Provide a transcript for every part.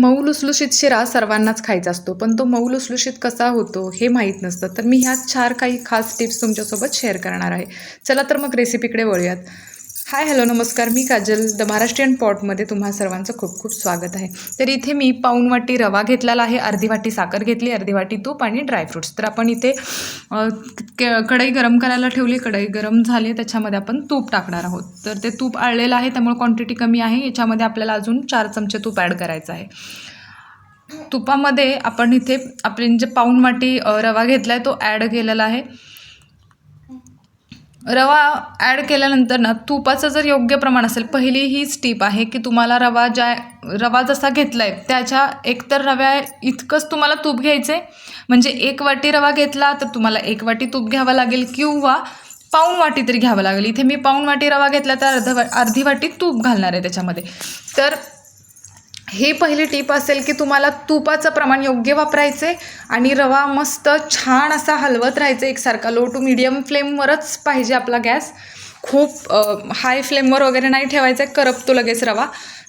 मऊ लुसलुशीत शिरा सर्वांनाच खायचा असतो पण तो मऊ लुसलुशीत कसा होतो हे माहीत नसतं. तर मी ह्या चार काही खास टिप्स तुमच्यासोबत शेअर करणार आहे. चला तर मग रेसिपीकडे वळूयात. हाय हॅलो नमस्कार. मी काजल द महाराष्ट्रीयन पॉटमध्ये तुम्हा सर्वांचं खूप खूप स्वागत आहे. तर इथे मी पाऊण वाटी रवा घेतलेला आहे अर्धी वाटी साखर घेतली अर्धी वाटी तूप आणि ड्रायफ्रुट्स तर आपण इथे क- कढई गरम करायला ठेवली. कढई गरम झाली त्याच्यामध्ये आपण तूप टाकणार आहोत. तर ते तूप आळलेलं आहे त्यामुळे क्वांटिटी कमी आहे. याच्यामध्ये आपल्याला अजून चार चमचे तूप ॲड करायचं आहे. तुपामध्ये आपण इथे आपण जे पाऊण वाटी रवा घेतला आहे तो ॲड केलेला आहे. रवा ॲड केल्यानंतर ना तुपाचं जर योग्य प्रमाण असेल पहिली हीच टीप आहे की तुम्हाला रवा ज्या रवा जसा घेतला आहे त्याच्या एकतर रव्या इतकंच तुम्हाला तूप घ्यायचं. आहे म्हणजे एक वाटी रवा घेतला तर तुम्हाला एक वाटी तूप घ्यावं लागेल किंवा पाऊण वाटी तरी घ्यावं लागेल. इथे मी पाऊण वाटी रवा घेतला तर अर्ध वा अर्धी वाटी तूप घालणार आहे त्याच्यामध्ये. तर हे पहिली टीप असेल की तुम्हाला तुपाचं प्रमाण योग्य वापरायचं आहे आणि रवा मस्त छान असा हलवत राहायचं एकसारखा. लो टू मिडियम फ्लेमवरच पाहिजे आपला गॅस. खूप हाय फ्लेमवर वगैरे नाही ठेवायचा आहे करपतो लगेच रवा.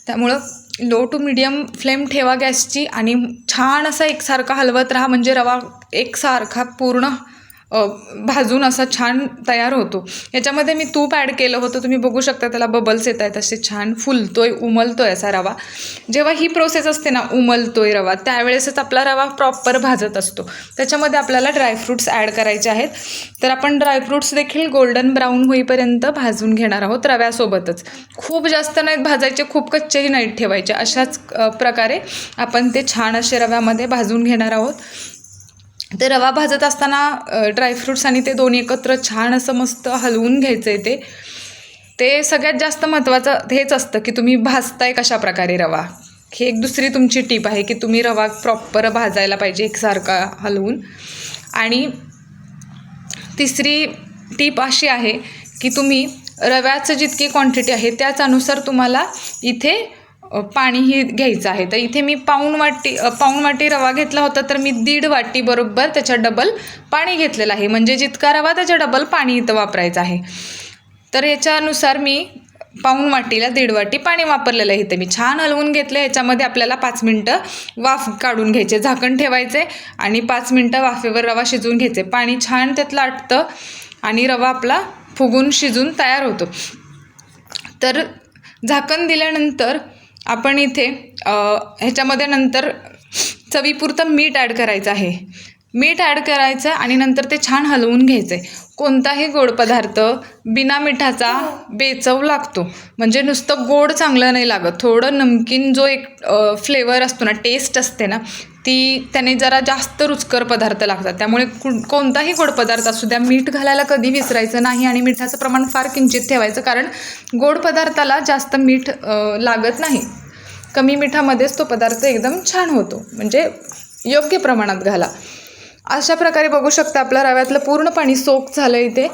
त्यामुळं लो टू मिडियम फ्लेम ठेवा गॅसची आणि छान असा एकसारखा हलवत राहा. म्हणजे रवा एकसारखा पूर्ण भाजून असा छान तयार होतो. याच्यामध्ये मी तूप ॲड केलं होतं. तुम्ही बघू शकता त्याला बबल्स येत आहेत असे छान फुलतोय उमलतोय असा रवा. जेव्हा ही प्रोसेस असते ना उमलतोय रवा त्यावेळेसच आपला रवा प्रॉपर भाजत असतो. त्याच्यामध्ये आपल्याला ड्रायफ्रूट्स ॲड करायचे आहेत. तर आपण ड्रायफ्रूट्स देखील गोल्डन ब्राऊन होईपर्यंत भाजून घेणार आहोत रव्यासोबतच. खूप जास्त नाहीत भाजायचे खूप कच्चेही नाहीत ठेवायचे. अशाच प्रकारे आपण ते छान असे रव्यामध्ये भाजून घेणार आहोत. ते रवा भाजत असताना ड्रायफ्रूट्स आणि ते दोन्ही एकत्र छान असं मस्त हलवून घ्यायचं आहे ते. ते सगळ्यात जास्त महत्त्वाचं हेच असतं की तुम्ही भाजताय कशा प्रकारे रवा. ही एक दुसरी तुमची टीप आहे की तुम्ही रवा प्रॉपर भाजायला पाहिजे एकसारखा हलवून. आणि तिसरी टीप अशी आहे की तुम्ही रव्याचं जितकी क्वांटिटी आहे त्याच अनुसार तुम्हाला इथे पाणीही घ्यायचं आहे. तर इथे मी पाऊण वाटी पाऊण वाटी रवा घेतला होता तर मी दीड वाटी बरोबर त्याच्या डबल पाणी घेतलेलं आहे. म्हणजे जितका रवा त्याच्या डबल पाणी इथं वापरायचं आहे. तर याच्यानुसार मी पाऊण वाटीला दीड वाटी पाणी वापरलेलं आहे. इथे मी छान हलवून घेतलं याच्यामध्ये आपल्याला पाच मिनटं वाफ काढून घ्यायचे. झाकण ठेवायचे आणि पाच मिनटं वाफेवर रवा शिजवून घ्यायचे. पाणी छान त्यातलं आटतं आणि रवा आपला फुगून शिजून तयार होतो. तर झाकण दिल्यानंतर आपण इथे ह्याच्यामध्ये नंतर चवीपुरतं मीठ ॲड करायचं आहे. मीठ ॲड करायचं आणि नंतर ते छान हलवून घ्यायचं आहे कोणताही गोड पदार्थ बिना मिठाचा बेचव लागतो. म्हणजे नुसतं गोड चांगलं नाही लागत. थोडं नमकीन जो एक फ्लेवर असतो ना टेस्ट असते ना ती त्याने जरा जास्त रुचकर पदार्थ लागतात. त्यामुळे कु कोणताही गोड पदार्थ असू द्या मीठ घालायला कधी विसरायचं नाही आणि मिठाचं प्रमाण फार किंचित ठेवायचं कारण गोड पदार्थाला जास्त मीठ लागत नाही. कमी मिठामध्येच तो पदार्थ एकदम छान होतो. म्हणजे योग्य प्रमाणात घाला. अशा प्रकारे बघू शकता आपलं रव्यातलं पूर्ण पाणी सोक झालं इथे.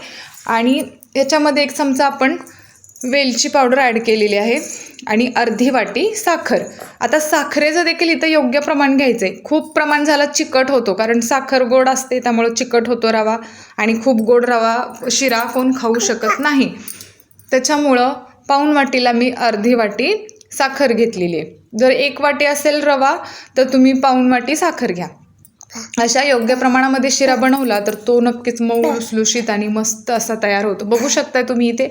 आणि याच्यामध्ये एक चमचा आपण वेलची पावडर ॲड केलेली आहे. आणि अर्धी वाटी साखर. आता साखरेचं देखील इथं योग्य प्रमाण घ्यायचं आहे खूप प्रमाण झालं चिकट होतो कारण साखर गोड असते त्यामुळं चिकट होतो रवा. आणि खूप गोड रवा शिरा कोण खाऊ शकत नाही. त्याच्यामुळं पाऊण वाटीला मी अर्धी वाटी साखर घेतलेली आहे. जर एक वाटी असेल रवा तर तुम्ही पाऊण वाटी साखर घ्या. अशा योग्य प्रमाणामध्ये शिरा बनवला तर तो नक्कीच मऊ लुसलुशीत आणि मस्त असा तयार होतो. बघू शकताय तुम्ही इथे.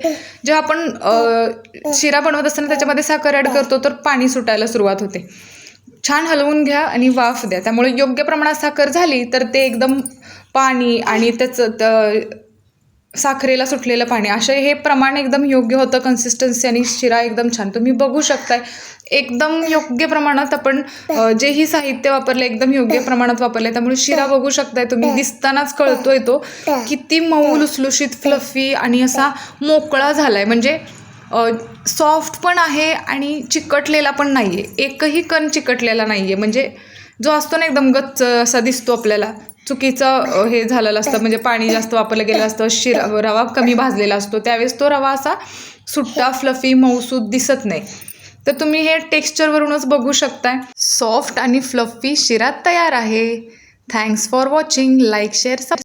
जेव्हा आपण शिरा बनवत असताना त्याच्यामध्ये साखर ॲड करतो तर पाणी सुटायला सुरुवात होते. छान हलवून घ्या आणि वाफ द्या. त्यामुळे योग्य प्रमाणात साखर झाली तर ते एकदम पाणी आणि त्याचं साखरेला सुटलेलं पाणी असे हे प्रमाण एकदम योग्य होतं कन्सिस्टन्सी आणि शिरा एकदम छान. तुम्ही बघू शकताय एकदम योग्य प्रमाणात आपण अ, जेही साहित्य वापरलं एकदम योग्य प्रमाणात वापरलं त्यामुळे शिरा बघू शकताय तुम्ही. दिसतानाच कळतोय तो. किती मऊ लुसलुशीत फ्लफी आणि असा मोकळा झालाय. म्हणजे सॉफ्ट पण आहे आणि चिकटलेला पण नाही आहे एकही कण चिकटलेला नाही आहे म्हणजे जो असतो ना एकदम गच्च असा दिसतो आपल्याला. चुकीचं हे झालेलं असतं. म्हणजे पाणी जास्त वापरलं गेलं असतं शिरा रवा कमी भाजलेला असतो. त्यावेळेस तो रवा असा सुट्टा फ्लफी मऊसूद दिसत नाही. तर तुम्ही हे टेक्स्चरवरूनच बघू शकताय. सॉफ्ट आणि फ्लफी शिरा तयार आहे. Thanks for watching like share